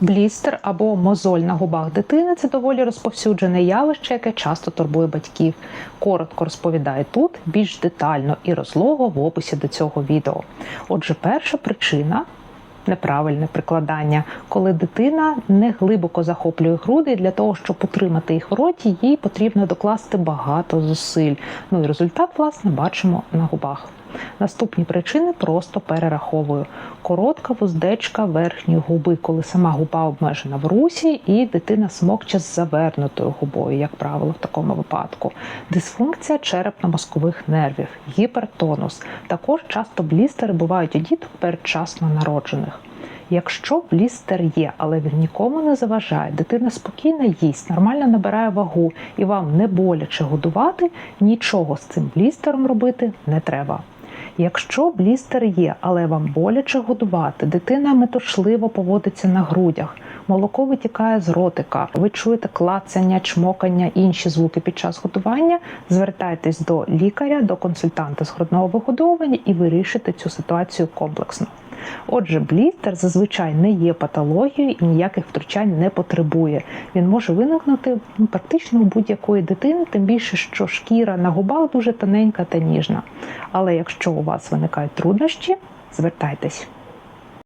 Блістер або мозоль на губах дитини це доволі розповсюджене явище, яке часто турбує батьків. Коротко розповідаю тут, більш детально і розлого в описі до цього відео. Отже, перша причина. Неправильне прикладання, коли дитина не глибоко захоплює груди, і для того, щоб утримати їх у роті, їй потрібно докласти багато зусиль. Ну і результат, власне, бачимо на губах. Наступні причини просто перераховую: коротка вуздечка верхньої губи, коли сама губа обмежена в русі, і дитина смокче з завернутою губою, як правило, в такому випадку. Дисфункція черепно-мозкових нервів, гіпертонус. Також часто блістери бувають у діток передчасно народжених. Якщо блістер є, але він нікому не заважає, дитина спокійно їсть, нормально набирає вагу і вам не боляче годувати, нічого з цим блістером робити не треба. Якщо блістер є, але вам боляче годувати, дитина метушливо поводиться на грудях, молоко витікає з ротика, ви чуєте клацання, чмокання, інші звуки під час годування, звертайтесь до лікаря, до консультанта з грудного вигодовування і вирішите цю ситуацію комплексно. Отже, блістер зазвичай не є патологією і ніяких втручань не потребує. Він може виникнути ну, практично у будь-якої дитини, тим більше, що шкіра на губах дуже тоненька та ніжна. Але якщо у вас виникають труднощі, звертайтесь.